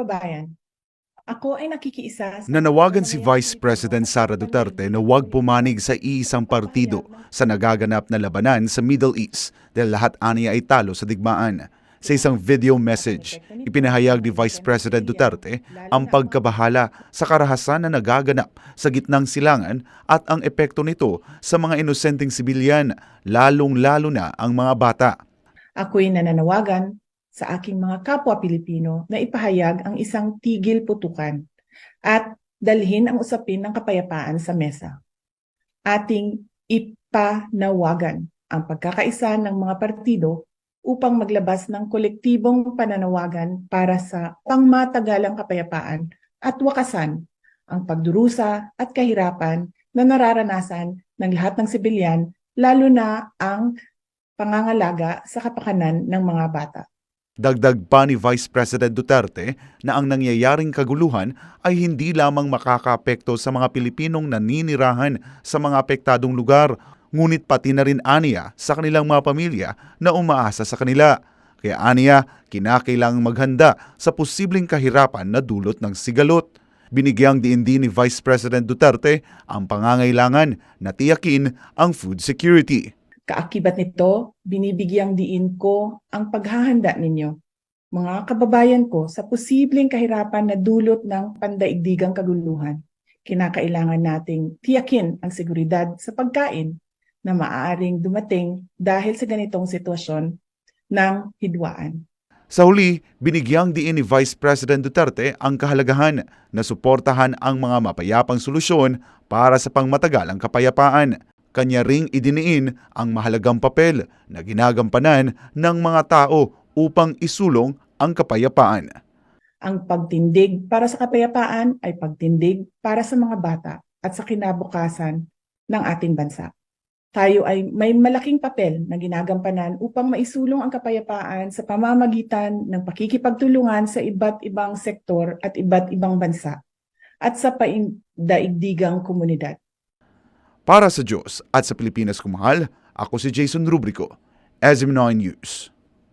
kababayan, ako ay nakikiisa sa Nanawagan si Vice President Sara Duterte na huwag pumanig sa iisang partido sa nagaganap na labanan sa Middle East dahil lahat aniya ay talo sa digmaan. Sa isang video message, ipinahayag ni Vice President Duterte ang pagkabahala sa karahasan na nagaganap sa gitnang silangan at ang epekto nito sa mga inosenteng sibilyan, lalong-lalo na ang mga bata. Ako'y nananawagan sa aking mga kapwa Pilipino na ipahayag ang isang tigil putukan at dalhin ang usapin ng kapayapaan sa mesa. Ating ipanawagan ang pagkakaisa ng mga partido upang maglabas ng kolektibong pananawagan para sa pangmatagalang kapayapaan at wakasan ang pagdurusa at kahirapan na nararanasan ng lahat ng sibilyan, lalo na ang pangangalaga sa kapakanan ng mga bata. Dagdag pa ni Vice President Duterte na ang nangyayaring kaguluhan ay hindi lamang makakaapekto sa mga Pilipinong naninirahan sa mga apektadong lugar, ngunit pati na rin aniya sa kanilang mga pamilya na umaasa sa kanila. Kaya aniya, kinakailangang maghanda sa posibleng kahirapan na dulot ng sigalot. Binigyang diin din ni Vice President Duterte ang pangangailangan na tiyakin ang food security. Kaakibat nito, binibigyang diin ko ang paghahanda ninyo, mga kababayan ko, sa posibleng kahirapan na dulot ng pandaigdigang kaguluhan. Kinakailangan nating tiyakin ang seguridad sa pagkain na maaaring dumating dahil sa ganitong sitwasyon ng hidwaan. Sa huli, binigyang diin ni Vice President Duterte ang kahalagahan na suportahan ang mga mapayapang solusyon para sa pangmatagalang kapayapaan. Kanya ring idiniin ang mahalagang papel na ginagampanan ng mga tao upang isulong ang kapayapaan. Ang pagtindig para sa kapayapaan ay pagtindig para sa mga bata at sa kinabukasan ng ating bansa. Tayo ay may malaking papel na ginagampanan upang maisulong ang kapayapaan sa pamamagitan ng pakikipagtulungan sa iba't ibang sektor at iba't ibang bansa at sa paindaigdigang komunidad. Para sa Diyos at sa Pilipinas kumahal, ako si Jason Rubrico, SM9 News.